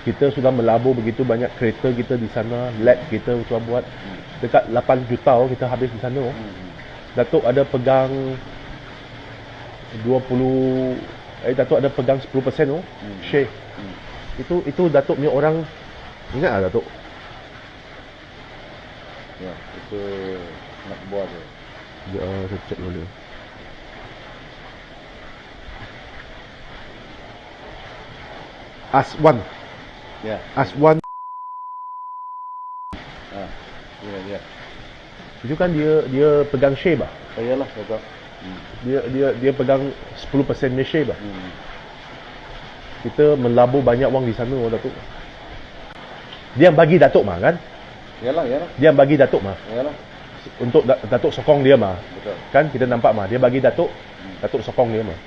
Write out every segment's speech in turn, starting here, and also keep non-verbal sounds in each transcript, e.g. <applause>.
Kita sudah melabur begitu banyak kereta kita di sana, lab kita sudah buat dekat 8 juta oh, kita habis di sana. oh. Datuk ada pegang 20 eh Datuk ada pegang 10% oh. Share. Itu itu Datuk punya orang ingat tak Datuk? Ya, itu nak buat tu. Ya, saya check dulu. Aswan, Ya. Aswan Ha. Ya, ya. itu kan dia dia pegang share bah. Oh, iyalah, betul. Hmm. Dia dia dia pegang 10% punya share bah. Hmm. Kita melabur banyak wang di sana oh, Datuk. Dia yang bagi Datuk mah kan? Iyalah, iyalah. Dia yang bagi Datuk mah. Iyalah. Untuk Da- Datuk sokong dia mah. Betul. Kan kita nampak mah dia bagi Datuk, Datuk sokong dia mah.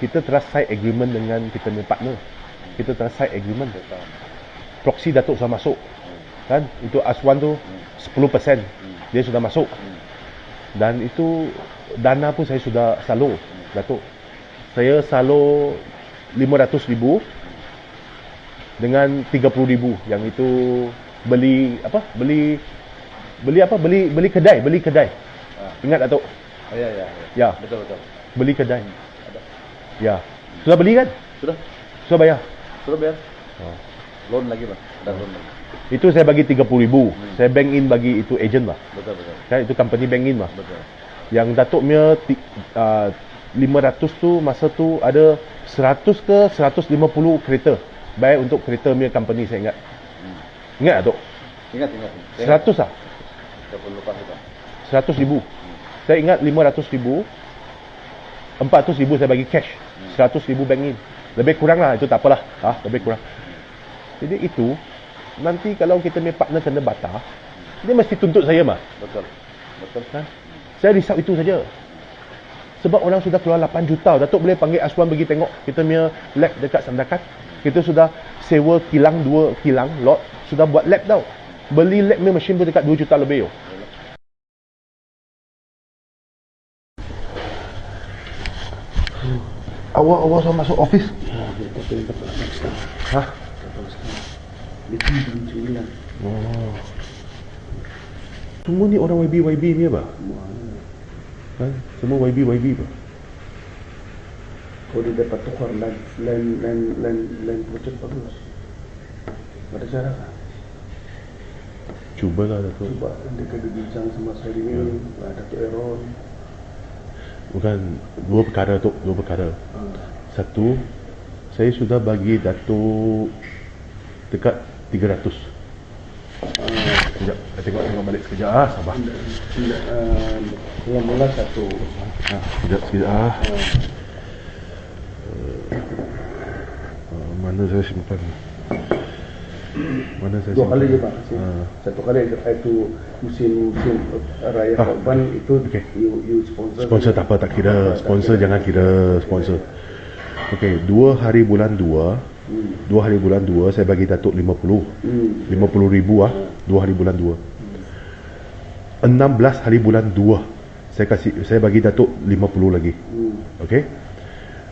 Kita telah sign agreement dengan kita punya partner. Kita telah sign agreement. Proxy Datuk sudah masuk. Kan? Itu Aswan tu 10% dia sudah masuk. Dan itu dana pun saya sudah salur Datuk. Saya salur 500 ribu dengan 30 ribu yang itu beli apa? Beli beli apa? Beli beli kedai, beli kedai. Ah. Ingat Datuk? Oh, ya, ya, ya. Ya, Betul, betul. beli kedai. Ya. Sudah beli kan? Sudah. Sudah bayar. Sudah biar. Oh. Loan lagi, Bang. Ada loan lagi. Itu saya bagi 30 ribu. Saya bank in bagi itu agent lah. Betul, betul. Kan itu company bank in lah. Betul. Yang Datuk punya uh, 500 tu masa tu ada 100 ke 150 kereta. Baik untuk kereta punya company saya ingat. Ingat Datuk? Ingat, ingat. Ingat. 100 lah. Saya perlu lupa kita. 100 ribu. Saya ingat 500 ribu. 400 ribu saya bagi cash. 100 ribu bank in. Lebih kurang lah. Itu tak apalah. Ah, lebih kurang. Jadi itu, nanti kalau kita punya partner kena batal, dia mesti tuntut saya mah. Betul. Betul. Kan? Saya risau itu saja. Sebab orang sudah keluar 8 juta. Datuk boleh panggil Aswan pergi tengok kita punya lab dekat Sandakan. Kita sudah sewa kilang, dua kilang, lot. Sudah buat lab tau. Beli lab punya mesin pun dekat 2 juta lebih. Oh. Awak awak sudah masuk office? Hah? Oh. Semua ni orang YB YB ni apa? Kan? Semua YB YB apa? Kalau dia dapat tukar lain lain lain lain lain projek bagus. Ada cara tak? Cubalah Datuk. Cuba dia kena bincang sama saya ini, ya. Datuk Aaron. Bukan dua perkara tu, dua perkara. Satu, saya sudah bagi Datuk dekat 300. Sekejap, saya tengok tengok balik sekejap ah, sabar. Uh, mula-mula satu. Ah, sekejap sekejap ah. Uh, mana saya simpan? Mana saya Dua kali je Pak. Ah. Satu kali itu musim musim raya Ah, korban itu okey. you you sponsor. Sponsor tak apa tak kira Sponsor jangan kira sponsor Okey, dua hari bulan dua Dua hari bulan dua Saya bagi Datuk 50 Hmm. 50 ribu ah Dua hari bulan dua 16 hari bulan dua Saya kasih Saya bagi Datuk 50 lagi Hmm. Okey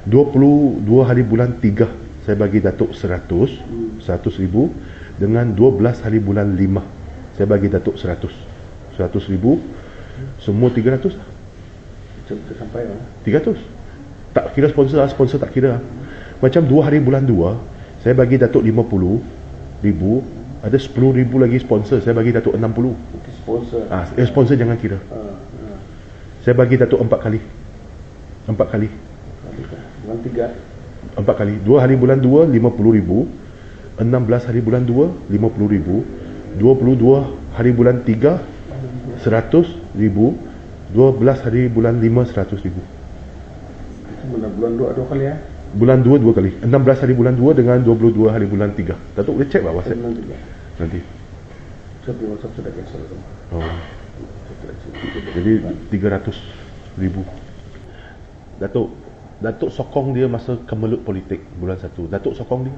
22 hari bulan tiga saya bagi datuk 100 100 ribu dengan 12 hari bulan 5 saya bagi datuk 100 100 ribu semua 300 lah sampai lah 300 tak kira sponsor lah sponsor tak kira lah macam 2 hari bulan 2 saya bagi datuk 50 ribu ada 10 ribu lagi sponsor saya bagi datuk 60 okay, sponsor. Ah, eh, sponsor jangan kira. Ha, ha. saya bagi datuk 4 kali. 4 kali. 4 kali kan? 3 empat kali dua hari bulan dua lima puluh ribu. Enam belas hari bulan dua lima puluh ribu. Dua puluh dua hari bulan tiga seratus ribu. Dua belas hari bulan lima seratus ribu. Bulan dua dua kali ya? Bulan dua dua kali. Enam belas hari bulan dua dengan dua puluh dua hari bulan tiga. Datuk boleh cek bawah WhatsApp? Nanti. Saya punya WhatsApp sudah cancel oh. jadi tiga ratus ribu. Datuk Datuk sokong dia masa kemelut politik bulan 1 Datuk sokong dia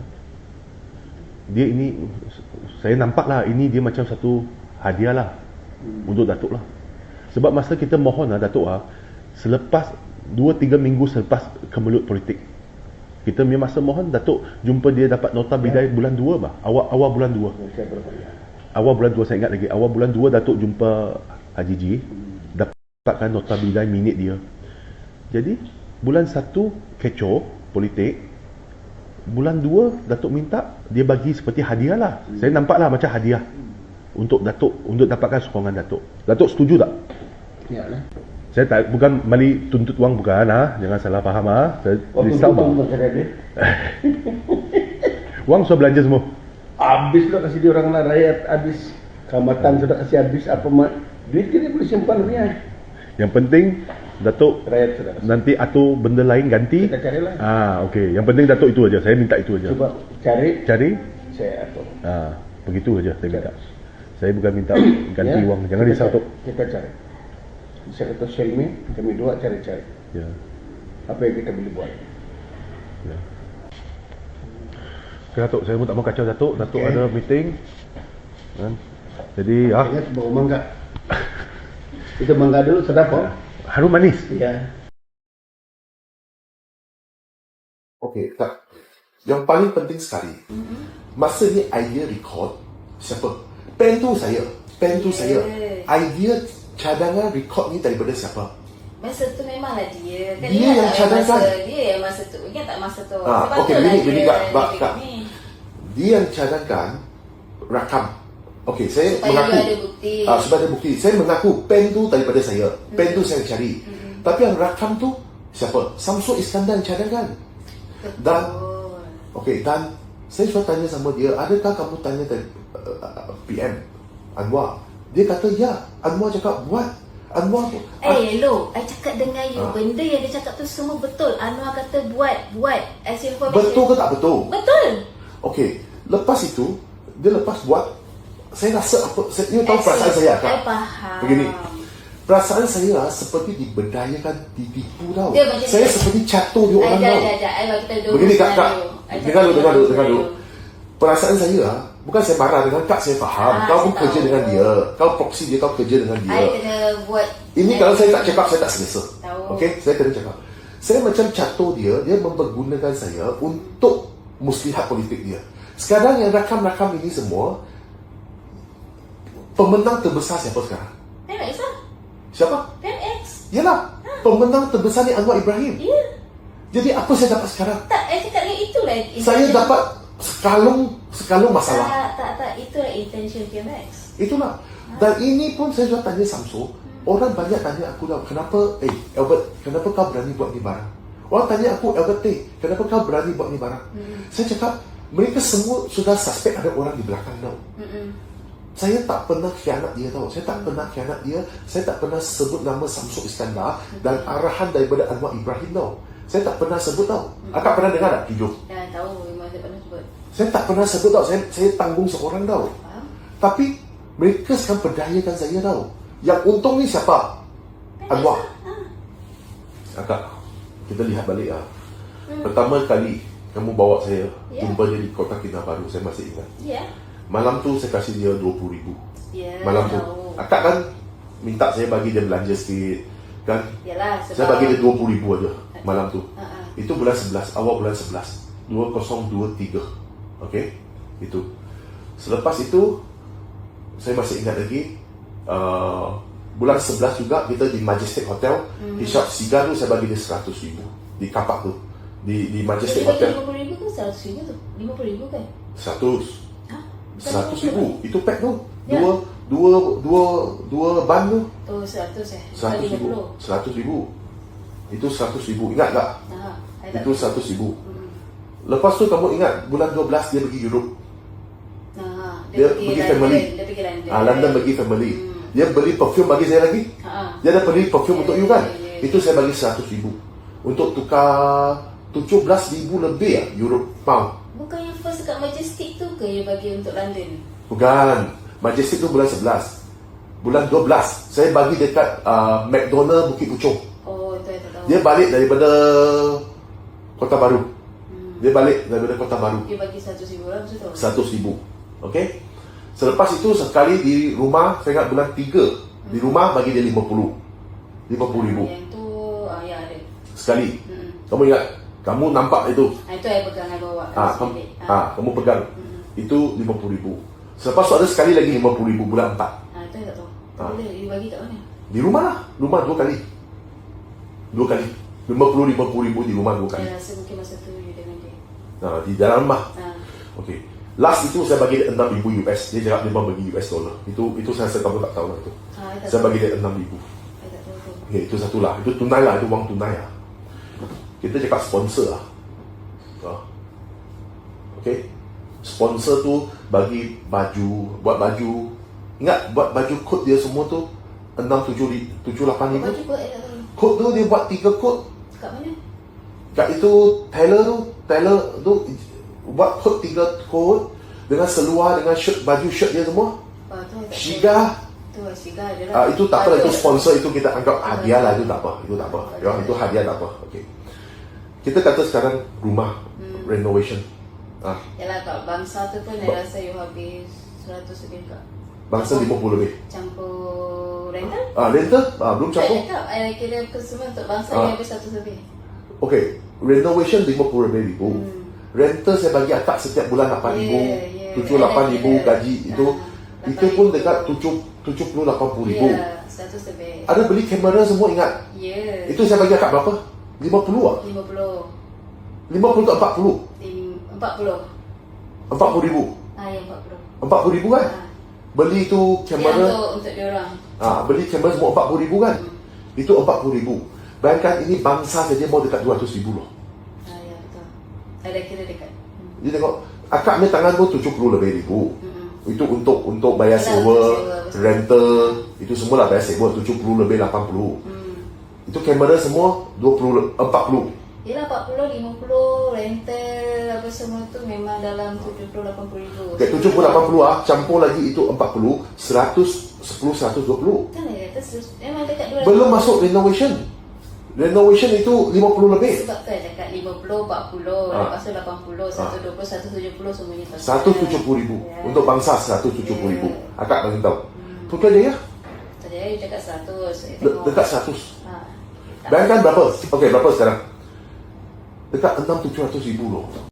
Dia ini Saya nampak lah ini dia macam satu hadiah lah Untuk Datuk lah Sebab masa kita mohon lah Datuk lah Selepas 2-3 minggu selepas kemelut politik Kita punya masa mohon Datuk jumpa dia dapat nota bidai bulan 2 bah. Awal awal bulan 2. Saya berapa ya? Awal bulan 2 saya ingat lagi. Awal bulan 2 Datuk jumpa Haji Ji. Dapatkan nota bidai minit dia. Jadi bulan 1 kecoh politik. Bulan 2 Datuk minta dia bagi seperti hadiah lah. Saya nampak lah macam hadiah. Untuk Datuk untuk dapatkan sokongan Datuk. Datuk setuju tak? Ya lah. Saya tak bukan mali tuntut wang bukan ah. Jangan salah faham ah. Saya Waktu risau bah. pun saya. <laughs> Wang sudah belanja semua. Habis lah kasih dia orang lah rakyat habis. Kamatan sudah kasih habis apa. Duit kita boleh simpan punya. Yang penting Datuk Rakyat kasih. nanti atur benda lain ganti. Kita carilah. Ah, okey. Yang penting Datuk itu aja. Saya minta itu aja. Coba cari Cari. saya atur. Ah, begitu aja saya minta. Saya bukan minta <coughs> ganti Ya, wang. Jangan kita risau. Tok. Kita cari. Saya kata Shelmi, kami dua cari-cari. Ya. Apa yang kita boleh buat. Ya. Okay, Datuk, saya pun tak mau kacau Datuk. Datuk Okey. ada meeting. Kan? Jadi, ah, Ingat bawa mangga. Itu mangga dulu sedap oh. Harum manis. Ya. Okey, tak. Yang paling penting sekali, masa ni idea record, siapa? Pen tu saya. Pen tu saya. Idea cadangan record ni daripada siapa? Masa tu memanglah dia. Kan Dia ingat yang tak cadangkan. Masa, dia yang masa tu. Ingat tak masa tu? Ah, Sebab okey, lah begini, dia- begini, Kak, dia Kak, bikin Kak. ni. Dia yang cadangkan rakam. Okey, saya Supaya mengaku. ada bukti. Ah, supaya ada bukti. Saya mengaku pen tu daripada saya. Pen tu saya cari. Tapi yang rakam tu siapa? Samsul Iskandar yang cadangkan. Dan. Okey, dan saya sudah tanya sama dia, adakah kamu tanya dari uh, PM Anwar? Dia kata ya. Anwar cakap buat. Anwar tu. Eh, hello. I cakap dengan you. Ah. Benda yang dia cakap tu semua betul. Anwar kata buat. Buat. As information. betul ke tak betul? Betul. Okey, lepas itu dia lepas buat saya rasa apa saya, you tahu As perasaan saya kan? faham. Begini. Perasaan saya ah, seperti diberdayakan, ditipu tau. Dia Saya seperti catur di orang dah, tau. dua Begini kak, kak. Dengar dulu, dengar dulu, dengar dulu. Perasaan saya ah, bukan saya marah dengan kak, saya faham. Ah, kau pun kerja tahu. dengan dia. Kau proxy dia, kau kerja dengan dia. I kena buat. Ini kalau saya tak cakap, saya tak selesa. Okey, saya kena cakap. Saya macam catur dia, dia mempergunakan saya untuk muslihat politik dia. Sekarang yang rakam-rakam ini semua, pemenang terbesar siapa sekarang? PMX lah. Siapa? PMX. Yalah, pemenang terbesar ni Anwar Ibrahim. Ya. Jadi apa saya dapat sekarang? Tak, I cakap ni itulah. Saya intention- dapat sekalung sekalung masalah. Tak, tak, tak. Itulah intention PMX. Itulah. Dan ini pun saya sudah tanya Samsul. Orang banyak tanya aku tau, kenapa, eh Albert, kenapa kau berani buat ni barang? Orang tanya aku, Albert Teh, kenapa kau berani buat ni barang? Saya cakap, mereka semua sudah suspek ada orang di belakang tau. Mm-mm. Saya tak pernah khianat dia tau. Saya tak pernah khianat dia. Saya tak pernah sebut nama Samsul Iskandar dan arahan daripada Anwar Ibrahim tau. Saya tak pernah sebut tau. Akak pernah dengar tak video? Dah tahu memang saya pernah sebut. Saya tak pernah sebut tau. Saya, saya tanggung seorang tau. Faham? Tapi mereka sekarang perdayakan saya tau. Yang untung ni siapa? Anwar. Akak, kita lihat balik ah. Pertama kali kamu bawa saya Ya. jumpa dia di Kota Kinabalu, saya masih ingat. Ya. Malam tu saya kasih dia 20 ribu. Ya. Malam tu. tahu. Akak kan minta saya bagi dia belanja sikit. Kan? Yalah sebab Saya bagi dia 20 ribu aja malam tu. Ha. Itu bulan 11, awal bulan 11. 2023. Okey? Itu. Selepas itu saya masih ingat lagi uh, bulan 11 juga kita di Majestic Hotel Hmm. di shop Sigar tu saya bagi dia 100 ribu di kapak tu di di Jadi Majestic bagi Hotel 50 ribu ke 100 ribu tu? 50 ribu kan? 100 100 ribu itu pack tu Ya. dua dua dua dua ban tu Oh 100 eh? 100 ribu 50. 100 ribu itu 100 ribu ingat tak Ha, tak itu 100 ribu lepas tu kamu ingat bulan 12 dia pergi Europe Ha, dia pergi London, family. Dia pergi London. ah, London bagi family Hmm. dia beli perfume bagi saya lagi Ha, ha. dia ada beli perfume Ya, untuk ya, you kan ya, ya, ya. itu saya bagi 100 ribu untuk tukar 17 ribu lebih ya Europe pound Bukan yang first dekat Majestic tu ke yang bagi untuk London? bukan Majestic tu bulan 11 bulan 12 saya bagi dekat uh, McDonald Bukit Puchong Oh, itu tak tahu. dia balik daripada Kota Baru Hmm. dia balik daripada Kota Baru Dia bagi 100 ribu lah macam tu. 100 ribu Okey Selepas itu sekali di rumah Saya ingat bulan 3 Di rumah bagi dia 50 50 ribu Yang tu, ah, ya ada. Sekali Hmm. Kamu ingat Kamu nampak itu. Ah, itu saya pegang, saya bawa. Ah, kamu, Ah. ah, kamu pegang. Itu 50 ribu. Selepas tu ada sekali lagi 50 ribu bulan 4. Ah, itu saya tak tahu. Ah. Boleh dibagi kat mana? Di rumah lah. Rumah dua kali. Dua kali. 50 50 ribu di rumah dua kali. Saya rasa mungkin masa tu you dengan dia. Nah, di dalam rumah. Ah. Okey. Last itu saya bagi dia 6 ribu US. Dia cakap dia bagi US dollar. Itu itu saya rasa kamu tak tahu lah itu. Ah, saya tahu. bagi dia 6 ribu. Saya tak tahu. Okay, itu satu lah. Itu tunai lah. Itu wang tunai lah. Kita cakap sponsor lah. Ah. Okay. Sponsor tu bagi baju, buat baju. Ingat buat baju kod dia semua tu 6, 7, 7 8 ribu. Kod tu dia buat 3 kod. Kat mana? Kat itu tailor tu, tailor tu buat kod 3 kod dengan seluar dengan shirt baju shirt dia semua. Ah, Shiga. Tu lah. Ah, itu tak apa, itu sponsor itu kita anggap hadiah lah, itu tak apa, itu tak apa. Ya, itu hadiah tak apa. Okey. Kita kata sekarang rumah Hmm. renovation. Ah, Yalah kat bangsa tu pun saya rasa you habis 100 lebih kat bangsa 50 lebih. campur rental. Ah, rental ah, belum campur. cakap, saya kira ke semua untuk bangsa Ah. ni habis 100 lebih. Okey, renovation 50 lebih ribu. Hmm. Rental saya bagi akak setiap bulan 8 ribu, Yeah, yeah. 7 8 ribu gaji itu. Ah, Itu 8 pun ribu. dekat 7 70 80 ribu. Ya, 100 lebih. Ada beli kamera semua ingat. Ya. Itu saya bagi akak berapa? 50 ah. 50. 50 ke 40? Lim- 40. 40 ribu. Ah, ya 40. 40 ribu kan? Ah. Beli tu Ya, kamera untuk untuk dia orang. Ah, beli kamera semua 40 ribu kan? Itu 40 ribu. Bayangkan ini bangsa saja mau dekat 200 ribu loh. Ah, ya betul. Ada kira dekat. Hmm. Dia tengok, akak punya tangan pun 70 lebih ribu. Hmm. Itu untuk untuk bayar Yalah, sewa, sewa, rental, itu semua lah bayar sewa 70 lebih 80. Hmm. Itu kamera semua 20 le- 40. Yelah 40, 50, rental apa semua tu memang dalam 70, 80 ribu. Dekat 70 80 ah, campur lagi itu 40, 100 10 120. Kan ya, terus memang dekat 200. Belum masuk renovation. Renovation itu 50 lebih. Sebab tu saya cakap 50, 40, Ah. lepas tu 80, 120, 170 semuanya total. 170 ribu. Ya. Untuk bangsa 170 ribu. Ya. Akak bagi tahu. Hmm. Putra Jaya Tadi saya cakap 100. Saya de- tengok. dekat 100. Ha. Bayangkan berapa? Okey, berapa sekarang? Dekat 6 700 ribu loh.